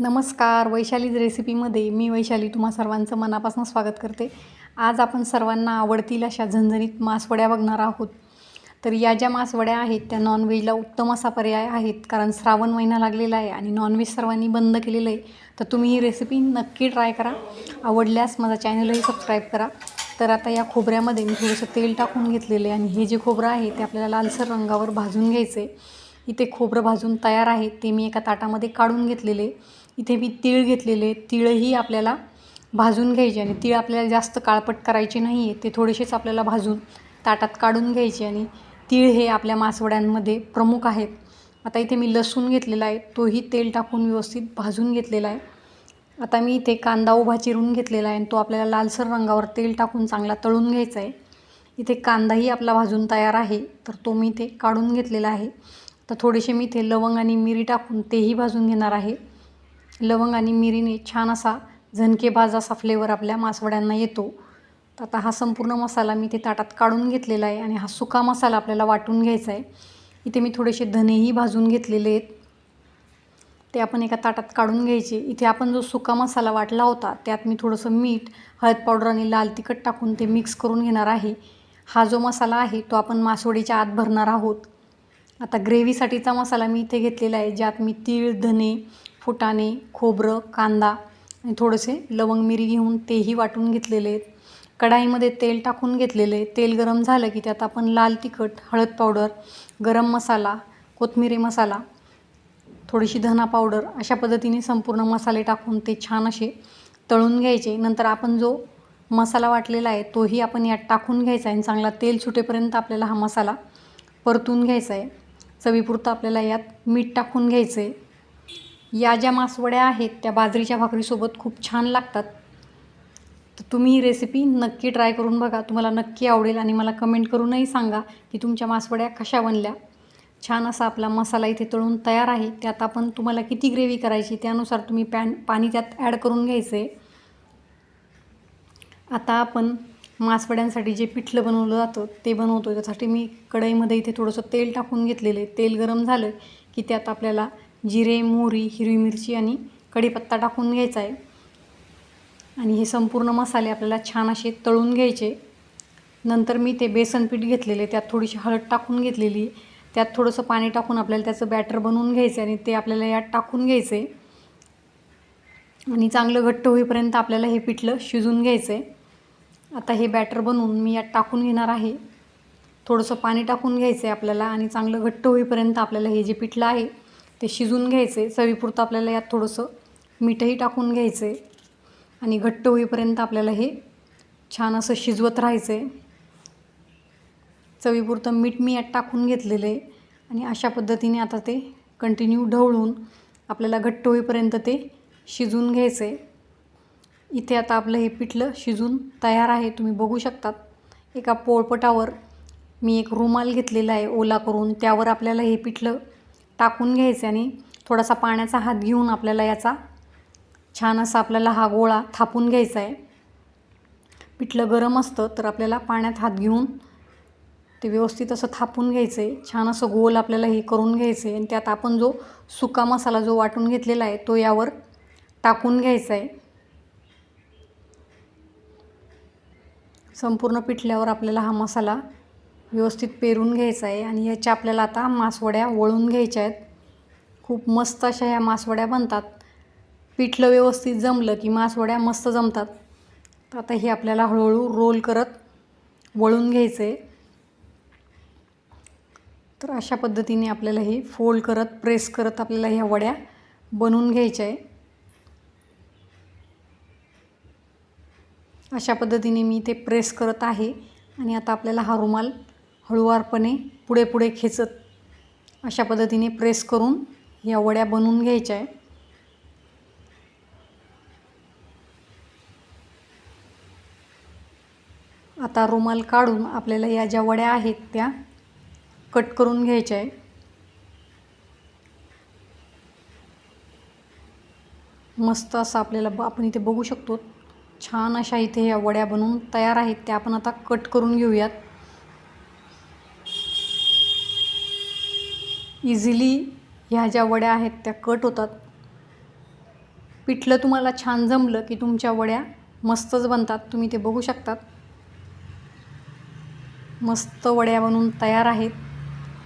नमस्कार वैशालीज रेसिपीमध्ये मी वैशाली तुम्हा सर्वांचं मनापासून स्वागत करते. आज आपण सर्वांना आवडतील अशा झणझणीत मासवड्या बघणार आहोत. तर या ज्या मासवड्या आहेत त्या नॉनव्हेजला उत्तम असा पर्याय आहेत कारण श्रावण महिना लागलेला आहे आणि नॉनव्हेज सर्वांनी बंद केलेलं आहे. तर तुम्ही ही रेसिपी नक्की ट्राय करा. आवडल्यास माझा चॅनलही सबस्क्राईब करा. तर आता या खोबऱ्यामध्ये मी थोडंसं तेल टाकून घेतलेलं आहे आणि हे जे खोबरं आहे ते आपल्याला लालसर रंगावर भाजून घ्यायचं आहे इथे खोबरं भाजून तयार आहे ते मी एका ताटामध्ये काढून घेतलेले इथे मी तीळ घेतलेले तीळही आपल्याला भाजून घ्यायचे आणि तीळ आपल्याला जास्त काळपट करायचे नाही आहे. ते थोडेसेच आपल्याला भाजून ताटात काढून घ्यायचे आणि तीळ हे आपल्या मासवड्यांमध्ये प्रमुख आहेत. आता इथे मी लसूण घेतलेला आहे. तोही तेल टाकून व्यवस्थित भाजून घेतलेला आहे. आता मी इथे कांदा उभा चिरून घेतलेला आहे आणि तो आपल्याला लालसर रंगावर तेल टाकून चांगला तळून घ्यायचा आहे. इथे कांदाही आपला भाजून तयार आहे. तर तो मी इथे काढून घेतलेला आहे. तर थोडेसे मी इथे लवंग आणि मिरी टाकून तेही भाजून घेणार आहे. लवंग आणि मिरीने छान असा झणकेबाज असा फ्लेवर आपल्या मासवड्यांना येतो. तर आता हा संपूर्ण मसाला मी ते ताटात काढून घेतलेला आहे आणि हा सुका मसाला आपल्याला वाटून घ्यायचा आहे. इथे मी थोडेसे धनेही भाजून घेतलेले आहेत. ते आपण एका ताटात काढून घ्यायचे. इथे आपण जो सुका मसाला वाटला होता त्यात मी थोडंसं मीठ हळद पावडर आणि लाल तिखट टाकून ते मिक्स करून घेणार आहे. हा जो मसाला आहे तो आपण मासवडीच्या आत भरणार आहोत. आता ग्रेव्हीसाठीचा मसाला मी इथे घेतलेला आहे ज्यात मी तीळ धने फुटाणे खोबरं कांदा आणि थोडेसे लवंग मिरी घेऊन तेही वाटून घेतलेले आहेत. कढाईमध्ये तेल टाकून घेतलेले तेल गरम झालं की त्यात आपण लाल तिखट हळद पावडर गरम मसाला कोथमिरी मसाला थोडीशी धना पावडर अशा पद्धतीने संपूर्ण मसाले टाकून ते छान असे तळून घ्यायचे. नंतर आपण जो मसाला वाटलेला आहे तोही आपण यात टाकून घ्यायचा आहे आणि चांगला तेल सुटेपर्यंत आपल्याला हा मसाला परतून घ्यायचा आहे. चवीपुरतं आपल्याला यात मीठ टाकून घ्यायचं आहे. या ज्या मासवड्या आहेत त्या बाजरीच्या भाकरीसोबत खूप छान लागतात. तर तुम्ही ही रेसिपी नक्की ट्राय करून बघा. तुम्हाला नक्की आवडेल आणि मला कमेंट करूनही सांगा की तुमच्या मासवड्या कशा बनल्या. छान असा आपला मसाला इथे तळून तयार आहे. त्यात आपण तुम्हाला किती ग्रेव्ही करायची त्यानुसार तुम्ही पॅन पाणी त्यात ॲड करून घ्यायचं आहे आता आपण मासवड्यांसाठी जे पिठलं बनवलं जातं ते बनवतो त्यासाठी मी कढईमध्ये इथे थोडंसं तेल टाकून घेतलेलं आहे. तेल गरम झालं की त्यात आपल्याला जिरे मोहरी हिरवी मिरची आणि कढीपत्ता टाकून घ्यायचा आहे. आणि हे संपूर्ण मसाले आपल्याला छान असे तळून घ्यायचे. नंतर मी ते बेसन पीठ घेतलेले त्यात थोडीशी हळद टाकून घेतलेली. त्यात थोडंसं पाणी टाकून आपल्याला त्याचं बॅटर बनवून घ्यायचं आणि ते आपल्याला यात टाकून घ्यायचं. आहे आणि चांगलं घट्ट होईपर्यंत आपल्याला हे पिठलं शिजून घ्यायचं आहे आता हे बॅटर बनवून मी यात टाकून घेणार आहे. थोडंसं पाणी टाकून घ्यायचं आहे आपल्याला आणि चांगलं घट्ट होईपर्यंत आपल्याला हे जे पिठलं आहे ते शिजून घ्यायचे. चवीपुरतं आपल्याला यात थोडंसं मीठही टाकून घ्यायचं आहे आणि घट्ट होईपर्यंत आपल्याला हे छान असं शिजवत राहायचं. आहे चवीपुरतं मीठ मी यात टाकून घेतलेलं आहे आणि अशा पद्धतीने आता ते कंटिन्यू ढवळून आपल्याला घट्ट होईपर्यंत ते शिजून घ्यायचं. आहे इथे आता आपलं हे पिठलं शिजून तयार आहे. तुम्ही बघू शकतात. एका पोळपटावर मी एक रुमाल घेतलेला आहे ओला करून. त्यावर आपल्याला हे पिठलं टाकून घ्यायचे आणि थोडासा पाण्याचा हात घेऊन आपल्याला याचा छान असा आपल्याला हा गोळा थापून घ्यायचा आहे. पिठलं गरम असतं तर आपल्याला पाण्यात हात घेऊन ते व्यवस्थित असं थापून घ्यायचं आहे छान असं गोल आपल्याला हे करून घ्यायचं आहे आणि त्यात आपण जो सुका मसाला जो वाटून घेतलेला आहे तो यावर टाकून घ्यायचा आहे संपूर्ण पिठल्यावर आपल्याला हा मसाला व्यवस्थित पेरून घ्यायचं आहे आणि याच्या आपल्याला आता मासवड्या वळून घ्यायच्या आहेत. खूप मस्त अशा ह्या मासवड्या बनतात. पिठलं व्यवस्थित जमलं की मासवड्या मस्त जमतात. तर आता हे आपल्याला हळूहळू रोल करत वळून घ्यायचं आहे. तर अशा पद्धतीने आपल्याला हे फोल्ड करत प्रेस करत आपल्याला ह्या वड्या बनवून घ्यायच्या आहे. अशा पद्धतीने मी ते प्रेस करत आहे आणि आता आपल्याला हा रुमाल हळूवारपणे पुढे पुढे खेचत अशा पद्धतीने प्रेस करून या वड्या बनवून घ्यायच्या आहे आता रुमाल काढून आपल्याला या ज्या वड्या आहेत त्या कट करून घ्यायच्या आहे मस्त असं आपल्याला ब आपण इथे बघू शकतो छान अशा इथे या वड्या बनवून तयार आहेत त्या आपण आता कट करून घेऊयात. इझिली ह्या ज्या वड्या आहेत त्या कट होतात. पिठलं तुम्हाला छान जमलं की तुमच्या वड्या मस्तच बनतात. तुम्ही ते बघू शकतात. मस्त वड्या बनवून तयार आहेत.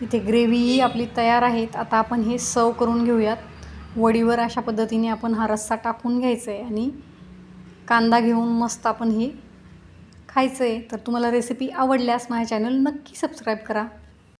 इथे ग्रेव्हीही आपली तयार आहेत. आता आपण हे सर्व करून घेऊयात. वडीवर अशा पद्धतीने आपण हा रस्सा टाकून घ्यायचा आहे आणि कांदा घेऊन मस्त आपण हे खायचं आहे तर तुम्हाला रेसिपी आवडल्यास माझ्या चॅनल नक्की सबस्क्राईब करा.